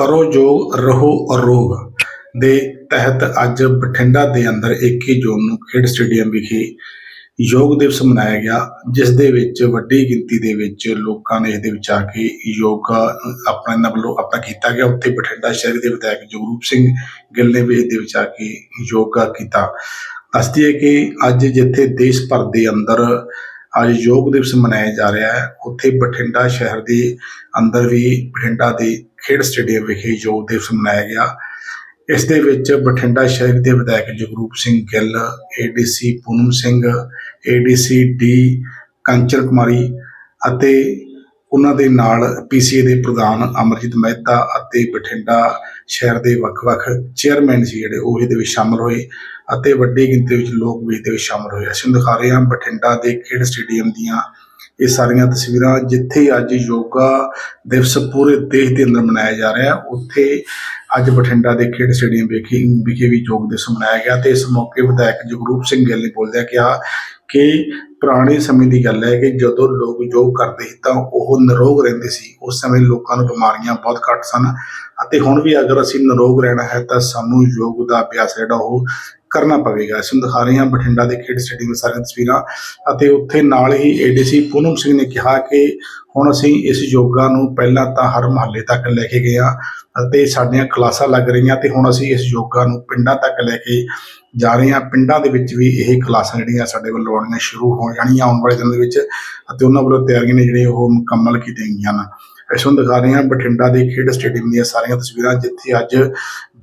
ਕਰੋ ਯੋਗ ਰਹੋ ਅਰੋਗ। ਦੇ ਤਹਿਤ ਅੱਜ ਬਠਿੰਡਾ ਦੇ ਅੰਦਰ 21 ਜੂਨ ਨੂੰ ਖੇਡ ਸਟੇਡੀਅਮ ਵਿਖੇ ਯੋਗ ਦਿਵਸ ਮਨਾਇਆ ਗਿਆ, ਜਿਸ ਦੇ ਵਿੱਚ ਵੱਡੀ ਗਿਣਤੀ ਦੇ ਵਿੱਚ ਲੋਕਾਂ ਨੇ ਇਹਦੇ ਵਿੱਚ ਆ ਕੇ ਯੋਗਾ ਆਪਣੇ ਨਾਲ ਵੱਲੋਂ ਆਪਣਾ ਕੀਤਾ ਗਿਆ। ਉੱਥੇ ਬਠਿੰਡਾ ਸ਼ਹਿਰ ਦੇ ਵਿਧਾਇਕ ਜਗਰੂਪ ਸਿੰਘ ਗਿੱਲ ਨੇ ਵੀ ਇਹਦੇ ਵਿੱਚ ਆ ਕੇ ਯੋਗਾ ਕੀਤਾ। ਦੱਸਦੀ ਹੈ ਕਿ ਅੱਜ ਜਿੱਥੇ ਦੇਸ਼ ਭਰ ਦੇ ਅੰਦਰ ਅੱਜ ਯੋਗ ਦਿਵਸ ਮਨਾਇਆ ਜਾ ਰਿਹਾ ਹੈ। ਉੱਥੇ ਬਠਿੰਡਾ ਸ਼ਹਿਰ ਦੇ ਅੰਦਰ ਵੀ ਬਠਿੰਡਾ ਦੇ ਖੇਡ ਸਟੇਡੀਅਮ ਵਿਖੇ ਯੋਗ ਦਿਵਸ ਮਨਾਇਆ ਗਿਆ। ਇਸ ਦੇ ਵਿੱਚ ਬਠਿੰਡਾ ਸ਼ਹਿਰ ਦੇ ਵਿਧਾਇਕ Jagroop Singh Gill ADC Poonam Singh ADC D Kanchan Kumari ਅਤੇ ਉਹਨਾਂ ਦੇ ਨਾਲ ਪੀਸੀਏ ਦੇ ਪ੍ਰਧਾਨ ਅਮਰਜੀਤ ਮਹਿਤਾ ਅਤੇ ਬਠਿੰਡਾ ਸ਼ਹਿਰ ਦੇ ਵੱਖ-ਵੱਖ ਚੇਅਰਮੈਨ ਸੀ ਜਿਹੜੇ, ਉਹ ਇਹਦੇ ਵਿੱਚ ਸ਼ਾਮਲ ਹੋਏ ਅਤੇ ਵੱਡੀ ਗਿਣਤੀ ਵਿੱਚ ਲੋਕ ਵੀ ਇਹਦੇ ਵਿੱਚ ਸ਼ਾਮਲ ਹੋਏ। ਅਸੀਂ ਦਿਖਾ ਰਹੇ ਹਾਂ ਬਠਿੰਡਾ ਦੇ ਖੇਡ ਸਟੇਡੀਅਮ ਦੀਆਂ ਇਹ ਸਾਰੀਆਂ ਤਸਵੀਰਾਂ, ਜਿੱਥੇ ਅੱਜ ਯੋਗਾ ਦਿਵਸ ਪੂਰੇ ਦੇਸ਼ ਦੇ ਅੰਦਰ ਮਨਾਇਆ ਜਾ ਰਿਹਾ। ਹੈ ਉੱਥੇ ਅੱਜ ਬਠਿੰਡਾ ਦੇ ਖੇਡ ਸਟੇਡੀਅਮ ਵਿਖੇ ਵਿਖੇ ਵੀ ਯੋਗ ਦਿਵਸ ਮਨਾਇਆ ਗਿਆ ਤੇ ਇਸ ਮੌਕੇ ਵਿਧਾਇਕ ਜਗਰੂਪ ਸਿੰਘ ਗਿੱਲ ਨੇ ਬੋਲਦਿਆਂ ਕਿਹਾ ਕਿ ਪੁਰਾਣੇ ਸਮੇਂ ਦੀ ਗੱਲ ਹੈ ਕਿ ਜਦੋਂ ਲੋਕ ਯੋਗ ਕਰਦੇ ਸੀ ਤਾਂ ਉਹ ਨਿਰੋਗ ਰਹਿੰਦੇ ਸੀ। ਉਸ ਸਮੇਂ ਲੋਕਾਂ ਨੂੰ ਬਿਮਾਰੀਆਂ ਬਹੁਤ ਘੱਟ ਸਨ ਅਤੇ ਹੁਣ ਵੀ ਅਗਰ ਅਸੀਂ ਨਿਰੋਗ ਰਹਿਣਾ ਹੈ ਤਾਂ ਸਾਨੂੰ ਯੋਗ ਦਾ ਅਭਿਆਸ ਜਿਹੜਾ ਉਹ ਕਰਨਾ ਪਵੇਗਾ। ਇਸ ਨੂੰ ਦਿਖਾ ਰਹੇ ਹਾਂ ਬਠਿੰਡਾ ਦੇ ਖੇਡ ਸਟੇਡੀਅਮ ਦੀਆਂ ਸਾਰੀਆਂ ਤਸਵੀਰਾਂ ਅਤੇ ਉੱਥੇ ਨਾਲ ਹੀ ਏਡੀਸੀ ਪੂਨਮ ਸਿੰਘ ਨੇ ਕਿਹਾ ਕਿ ਹੁਣ ਅਸੀਂ ਇਸ ਯੋਗਾ ਨੂੰ ਪਹਿਲਾਂ ਤਾਂ ਹਰ ਮਹੱਲੇ ਤੱਕ ਲੈ ਕੇ ਗਏ ਹਾਂ ਅਤੇ ਸਾਡੀਆਂ ਕਲਾਸਾਂ ਲੱਗ ਰਹੀਆਂ ਤੇ ਹੁਣ ਅਸੀਂ ਇਸ ਯੋਗਾ ਨੂੰ ਪਿੰਡਾਂ ਤੱਕ ਲੈ ਕੇ ਜਾ ਰਹੇ ਹਾਂ। ਪਿੰਡਾਂ ਦੇ ਵਿੱਚ ਵੀ ਇਹ ਕਲਾਸਾਂ ਜਿਹੜੀਆਂ ਸਾਡੇ ਵੱਲੋਂ ਆਉਣੀਆਂ ਸ਼ੁਰੂ ਹੋ ਜਾਣੀਆਂ ਆਉਣ ਵਾਲੇ ਦਿਨਾਂ ਦੇ ਵਿੱਚ ਅਤੇ ਉਹਨਾਂ ਵੱਲੋਂ ਤਿਆਰੀਆਂ ਨੇ ਜਿਹੜੀਆਂ ਉਹ ਮੁਕੰਮਲ ਕੀਤੀਆਂ ਗਈਆਂ ਹਨ ਇਸ ਨੂੰ ਦਿਖਾ ਰਹੇ ਹਾਂ ਬਠਿੰਡਾ ਦੇ ਖੇਡ ਸਟੇਡੀਅਮ ਦੀਆਂ ਸਾਰੀਆਂ ਤਸਵੀਰਾਂ ਜਿੱਥੇ ਅੱਜ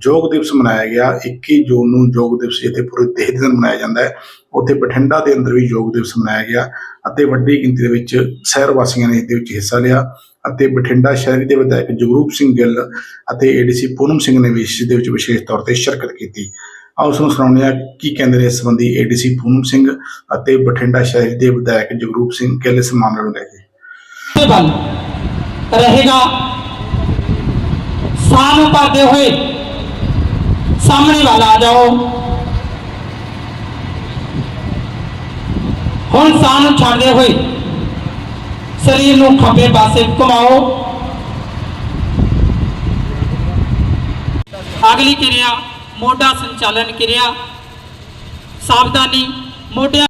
ਯੋਗ ਦਿਵਸ ਮਨਾਇਆ ਗਿਆ। 21 ਜੂਨ ਨੂੰ ਯੋਗ ਦਿਵਸ ਇੱਥੇ ਪੂਰੇ ਦੇਸ਼ ਦੇ ਦਿਨ ਮਨਾਇਆ ਜਾਂਦਾ ਹੈ। ਉੱਥੇ ਬਠਿੰਡਾ ਦੇ ਅੰਦਰ ਵੀ ਯੋਗ ਦਿਵਸ ਮਨਾਇਆ ਗਿਆ ਅਤੇ ਵੱਡੀ ਗਿਣਤੀ ਦੇ ਵਿੱਚ ਸ਼ਹਿਰ ਵਾਸੀਆਂ ਨੇ ਇਸ ਵਿੱਚ ਹਿੱਸਾ ਲਿਆ ਅਤੇ ਬਠਿੰਡਾ ਸ਼ਹਿਰੀ ਦੇ ਵਿਧਾਇਕ ਜਗਰੂਪ ਸਿੰਘ ਗਿੱਲ ਅਤੇ ਏਡੀਸੀ ਪੂਨਮ ਸਿੰਘ ਨੇ ਵੀ ਇਸ ਵਿੱਚ ਵਿਸ਼ੇਸ਼ ਤੌਰ ਤੇ ਸ਼ਿਰਕਤ ਕੀਤੀ। ਆਓ ਉਸ ਸੁਣਾਉਂਦੇ ਹਾਂ ਕੀ ਕਹਿੰਦੇ ਨੇ ਇਸ ਸੰਬੰਧੀ ਏਡੀਸੀ ਪੂਨਮ ਸਿੰਘ ਅਤੇ ਬਠਿੰਡਾ ਸ਼ਹਿਰੀ ਦੇ ਵਿਧਾਇਕ ਜਗਰੂਪ ਸਿੰਘ ਗਿੱਲ ਇਸ ਮਾਮਲੇ ਨੂੰ ਲੈ ਕੇ। ਰਹੇਗਾ। ਸਾਨੂੰ ਕਰਦੇ ਹੋਏ पाते हुए सामने वाला आ जाओ ਹੁਣ ਸਾਹ ਨੂੰ ਛੱਡਦੇ ਹੋਏ ਸਰੀਰ ਨੂੰ ਖੱਬੇ ਪਾਸੇ ਘੁਮਾਓ ਅਗਲੀ ਕਿਰਿਆ ਮੋਢਾ ਸੰਚਾਲਨ ਕਿਰਿਆ ਸਾਵਧਾਨੀ ਮੋਢਿਆਂ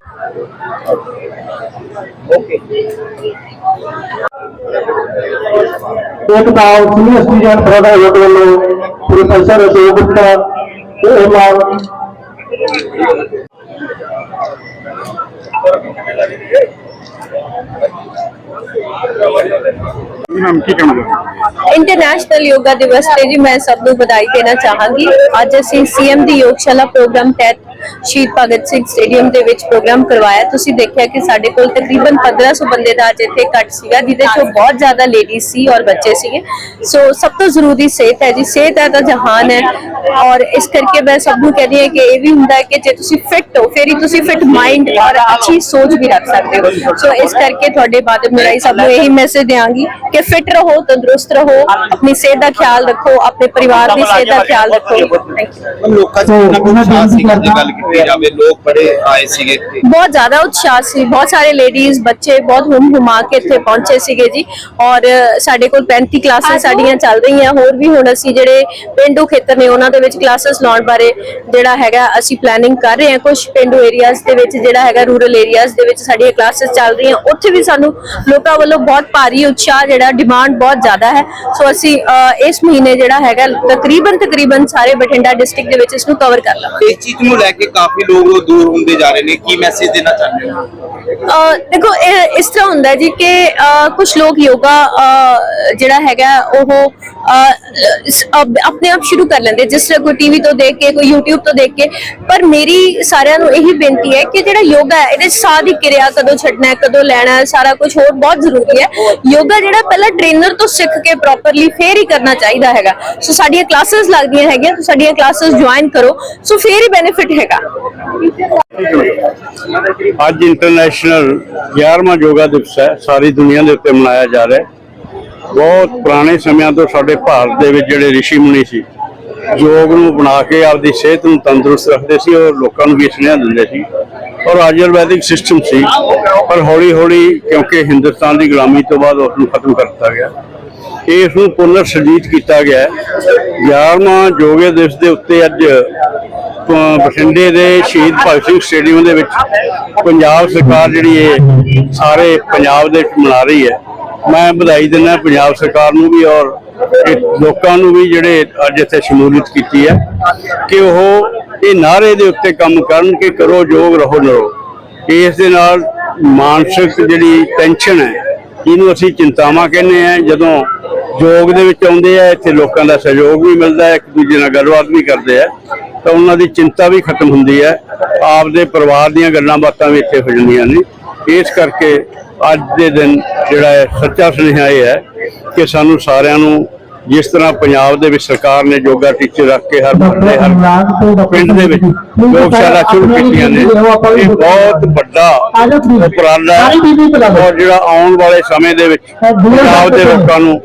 ਇੱਕ ਤਾਂ ਸੀਨੀਅਰ ਸਟੂਡੈਂਟ ਪ੍ਰੋਡਾ ਯੂਟ ਵੱਲੋਂ ਪ੍ਰੋਫੈਸਰ Ashok Gupta ਤੇ ਇਹ ਮਾਨ ਇੰਟਰਨੈਸ਼ਨਲ ਯੋਗਾ ਦਿਵਸ ਤੇ ਜੀ ਮੈਂ ਸਭ ਨੂੰ ਵਧਾਈ ਦੇਣਾ ਚਾਹਾਂਗੀ। ਅੱਜ ਅਸੀਂ ਸੀਐਮ ਦੀ ਯੋਗਸ਼ਾਲਾ ਪ੍ਰੋਗਰਾਮ ਤਹਿਤ ਸ਼ਹੀਦ ਭਗਤ ਸਿੰਘ ਸਟੇਡੀਅਮ ਦੇ ਵਿੱਚ ਪ੍ਰੋਗਰਾਮ ਕਰਵਾਇਆ। ਤੁਸੀਂ ਦੇਖਿਆ ਕਿ ਸਾਡੇ ਕੋਲ ਤਕਰੀਬਨ 1500 ਬੰਦੇ ਦਾ ਅੱਜ ਇੱਥੇ ਘੱਟ ਸੀਗਾ ਜਿਹਦੇ ਚੋਂ ਬਹੁਤ ਜ਼ਿਆਦਾ ਲੇਡੀਜ਼ ਸੀ ਔਰ ਬੱਚੇ ਸੀਗੇ। ਸੋ ਸਭ ਤੋਂ ਜ਼ਰੂਰੀ ਸਿਹਤ ਹੈ ਜੀ। ਸਿਹਤ ਹੈ ਤਾਂ ਜਹਾਨ ਹੈ। ਔਰ ਇਸ ਕਰਕੇ ਮੈਂ ਸਭ ਨੂੰ ਕਹਿੰਦੀ ਹਾਂ ਕਿ ਇਹ ਵੀ ਹੁੰਦਾ ਹੈ ਕਿ ਜੇ ਤੁਸੀਂ ਫਿੱਟ ਹੋ ਫਿਰ ਹੀ ਤੁਸੀਂ ਫਿੱਟ ਮਾਈਂਡ ਔਰ ਅੱਛੀ ਸੋਚ ਵੀ ਰੱਖ ਸਕਦੇ ਹੋ। ਸੋ ਇਸ ਕਰਕੇ ਤੁਹਾਡੇ ਮਾਧਿਅਮ ਮੇਰਾ ਹੀ ਸਭ ਨੂੰ ਇਹੀ ਮੈਸੇਜ ਦਿਆਂਗੀ ਕਿ ਫਿੱਟ ਰਹੋ ਤੰਦਰੁਸਤ ਰਹੋ ਆਪਣੀ ਸਿਹਤ ਦਾ ਖਿਆਲ ਰੱਖੋ ਆਪਣੇ ਪਰਿਵਾਰ ਦੀ ਸਿਹਤ ਦਾ ਖਿਆਲ ਰੱਖੋ। ਥੈਂਕ ਯੂ ਲੋਕਾਂ ਜੇ ਗੱਲ ਕੀਤੀ ਜਾਵੇ ਲੋਕ ਬੜੇ ਆਏ ਸੀਗੇ। ਇੱਥੇ ਬਹੁਤ ਜ਼ਿਆਦਾ ਉਤਸ਼ਾਹ ਸੀ। ਬਹੁਤ ਸਾਰੇ ਲੇਡੀਜ਼ ਬੱਚੇ ਬਹੁਤ ਹੁਮ ਹੁਮਾ ਕੇ ਇੱਥੇ ਪਹੁੰਚੇ ਸੀਗੇ ਜੀ। ਔਰ ਸਾਡੇ ਕੋਲ 35 ਕਲਾਸਿਸ ਸਾਡੀਆਂ ਚੱਲ ਰਹੀਆਂ। ਹੋਰ ਵੀ ਹੁਣ ਅਸੀਂ ਜਿਹੜੇ ਪਿੰਡੂ ਖੇਤਰ ਨੇ ਉਹਨਾਂ ਦੇ ਵਿੱਚ ਕਲਾਸਿਸ ਲਾਉਣ ਬਾਰੇ ਜਿਹੜਾ ਹੈਗਾ ਅਸੀਂ ਪਲੈਨਿੰਗ ਕਰ ਰਹੇ ਹਾਂ। ਕੁਝ ਪਿੰਡੂ ਏਰੀਆਜ਼ ਦੇ ਵਿੱਚ ਜਿਹੜਾ ਹੈਗਾ ਰੂਰਲ ਏਰੀਆਜ਼ ਦੇ ਵਿੱਚ ਸਾਡੀਆਂ ਕਲਾਸਿਸ ਚੱਲ ਰਹੀਆਂ। ਉੱਥੇ ਵੀ ਸਾਨੂੰ ਲੋਕਾਂ ਵੱਲੋਂ ਬਹੁਤ ਭਾਰੀ ਉਤਸ਼ਾਹ ਜਿਹੜਾ ਡਿਮਾਂਡ ਬਹੁਤ ਜ਼ਿਆਦਾ ਹੈ। ਸੋ ਅਸੀਂ ਇਸ ਮਹੀਨੇ ਜਿਹੜਾ ਹੈਗਾ ਤਕਰੀਬਨ ਤਕਰੀਬਨ ਸਾਰੇ ਬਠਿੰਡਾ ਡਿਸਟ੍ਰਿਕਟ ਦੇ ਵਿੱਚ ਇਸ ਨੂੰ ਕਵਰ ਕਰ ਲਵਾਂਗੇ। ਇਸ ਚੀਜ਼ ਨੂੰ ਲੈ ਕੇ ਕਾਫੀ ਲੋਕ ਦੂਰ ਹੁੰਦੇ ਜਾ ਰਹੇ ਨੇ, ਕੀ ਮੈਸੇਜ ਦੇਣਾ ਚਾਹੁੰਦੇ ਹੋ? ਦੇਖੋ ਇਸ ਤਰ੍ਹਾਂ ਹੁੰਦਾ ਜੀ ਕਿ ਕੁਝ ਲੋਕ ਯੋਗਾ ਜਿਹੜਾ ਹੈਗਾ ਉਹ ਆਪਣੇ ਆਪ ਸ਼ੁਰੂ ਕਰ ਲੈਂਦੇ, ਜਿਸ ਤਰ੍ਹਾਂ ਕੋਈ ਟੀਵੀ ਤੋਂ ਦੇਖ ਕੇ, ਕੋਈ YouTube ਤੋਂ ਦੇਖ ਕੇ। ਪਰ ਮੇਰੀ ਸਾਰਿਆਂ ਨੂੰ ਇਹੀ ਬੇਨਤੀ ਹੈ ਕਿ ਜਿਹੜਾ ਯੋਗਾ ਹੈ, ਇਹਦੇ 'ਚ ਸਾਹ ਦੀ ਕਿਰਿਆ ਕਦੋਂ ਛੱਡਣਾ ਹੈ ਕਦੋਂ ਲੈਣਾ ਹੈ ਸਾਰਾ ਕੁਝ ਹੋਰ ਬਹੁਤ ਜ਼ਰੂਰੀ ਹੈ। ਯੋਗਾ ਜਿਹੜਾ ਪਹਿਲਾਂ ਟ੍ਰੇਨਰ ਤੋਂ ਸਿੱਖ ਕੇ ਪ੍ਰੋਪਰਲੀ ਫੇਰ ਹੀ ਕਰਨਾ ਚਾਹੀਦਾ ਹੈਗਾ। ਸੋ ਸਾਡੀਆਂ ਕਲਾਸਿਸ ਲੱਗਦੀਆਂ ਹੈਗੀਆਂ ਸਾਡੀਆਂ ਕਲਾਸਿਸ ਜੁਆਇਨ ਕਰੋ। ਸੋ ਫੇਰ ਹੀ ਬੈਨੀਫਿਟ ਹੈ ਹੈਗਾ ਅੱਜ ਇੰਟਰਨੈਸ਼ਨਲ 11ਵਾਂ ਯੋਗਾ ਦਿਵਸ ਹੈ। ਸਾਰੀ ਦੁਨੀਆ ਦੇ ਉੱਤੇ ਮਨਾਇਆ ਜਾ ਰਿਹਾ ਹੈ। ਬਹੁਤ ਪੁਰਾਣੇ ਸਮਿਆਂ ਤੋਂ ਸਾਡੇ ਭਾਰਤ ਦੇ ਵਿੱਚ ਜਿਹੜੇ ઋષਿ ਮੁਨੀ ਸੀ, ਯੋਗ ਨੂੰ ਬਣਾ ਕੇ ਆਪਦੀ ਸਿਹਤ ਨੂੰ ਤੰਦਰੁਸਤ ਰੱਖਦੇ ਸੀ ਔਰ ਲੋਕਾਂ ਨੂੰ ਵੀ ਸੁਨੇਹਾ ਦਿੰਦੇ ਸੀ। ਔਰ ਆਯੁਰਵੈਦਿਕ ਸਿਸਟਮ ਸੀ, ਪਰ ਹੌਲੀ ਹੌਲੀ ਕਿਉਂਕਿ ਹਿੰਦੁਸਤਾਨ ਦੀ ਗੁਲਾਮੀ ਤੋਂ ਬਾਅਦ ਉਸ ਨੂੰ ਖਤਮ ਕਰ ਦਿੱਤਾ ਗਿਆ। ਇਸ ਨੂੰ ਪੁਨਰ ਸਰਜੀਤ ਕੀਤਾ ਗਿਆ ਹੈ। 11ਵਾਂ ਯੋਗਾ ਦਿਵਸ ਦੇ ਉੱਤੇ ਅੱਜ ਬਠਿੰਡੇ ਦੇ ਸ਼ਹੀਦ ਭਗਤ ਸਿੰਘ ਸਟੇਡੀਅਮ ਦੇ ਵਿੱਚ ਪੰਜਾਬ ਸਰਕਾਰ ਜਿਹੜੀ ਇਹ ਸਾਰੇ ਪੰਜਾਬ ਦੇ ਵਿੱਚ ਮਨਾ ਰਹੀ ਹੈ। ਮੈਂ ਵਧਾਈ ਦਿੰਦਾ ਪੰਜਾਬ ਸਰਕਾਰ ਨੂੰ ਵੀ ਔਰ ਲੋਕਾਂ ਨੂੰ ਵੀ ਜਿਹੜੇ ਅੱਜ ਇੱਥੇ ਸ਼ਮੂਲੀਅਤ ਕੀਤੀ ਹੈ ਕਿ ਉਹ ਇਹ ਨਾਰੇ ਦੇ ਉੱਤੇ ਕੰਮ ਕਰਨ ਕਿ ਕਰੋ, ਯੋਗ ਰਹੋ ਨਰੋ ਇਸ ਦੇ ਨਾਲ ਮਾਨਸਿਕ ਜਿਹੜੀ ਟੈਨਸ਼ਨ ਹੈ, ਇਹਨੂੰ ਅਸੀਂ ਚਿੰਤਾਵਾਂ ਕਹਿੰਦੇ ਆ ਜਦੋਂ ਯੋਗ ਦੇ ਵਿੱਚ ਆਉਂਦੇ ਆ, ਇੱਥੇ ਲੋਕਾਂ ਦਾ ਸਹਿਯੋਗ ਵੀ ਮਿਲਦਾ ਹੈ, ਇੱਕ ਦੂਜੇ ਨਾਲ ਗੱਲਬਾਤ ਵੀ ਕਰਦੇ ਆ। ਤਾਂ ਉਹਨਾਂ ਦੀ ਚਿੰਤਾ ਵੀ ਖਤਮ ਹੁੰਦੀ ਹੈ। ਆਪਦੇ ਪਰਿਵਾਰ ਦੀਆਂ ਗੱਲਾਂ ਬਾਤਾਂ ਵੀ ਇੱਥੇ ਹੋ ਜਾਂਦੀਆਂ ਨੇ। ਇਸ ਕਰਕੇ ਅੱਜ ਦੇ ਦਿਨ ਜਿਹੜਾ ਹੈ ਸੱਚਾ ਸੁਨੇਹਾ ਇਹ ਹੈ ਕਿ ਸਾਨੂੰ ਸਾਰਿਆਂ ਨੂੰ ਜਿਸ ਤਰ੍ਹਾਂ ਪੰਜਾਬ ਦੇ ਵਿੱਚ ਸਰਕਾਰ ਨੇ ਯੋਗਾ ਟੀਚਰ ਰੱਖ ਕੇ ਹਰ ਮਹੱਲੇ ਹਰ ਪਿੰਡ ਦੇ ਵਿੱਚ ਯੋਗਸ਼ਾਲਾ ਸ਼ੁਰੂ ਕੀਤੀਆਂ ਨੇ। ਇਹ ਬਹੁਤ ਵੱਡਾ ਉਪਰਾਲਾ ਹੈ। ਔਰ ਜਿਹੜਾ ਆਉਣ ਵਾਲੇ ਸਮੇਂ ਦੇ ਵਿੱਚ ਪੰਜਾਬ ਦੇ ਲੋਕਾਂ ਨੂੰ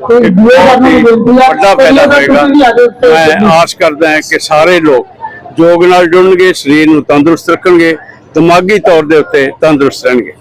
ਵੱਡਾ ਫਾਇਦਾ ਹੋਏਗਾ। ਮੈਂ ਆਸ ਕਰਦਾ ਹਾਂ ਕਿ ਸਾਰੇ ਲੋਕ ਯੋਗ ਨਾਲ ਜੁੜਨਗੇ ਸਰੀਰ ਨੂੰ ਤੰਦਰੁਸਤ ਰੱਖਣਗੇ ਦਿਮਾਗੀ ਤੌਰ ਦੇ ਉੱਤੇ ਤੰਦਰੁਸਤ ਰਹਿਣਗੇ।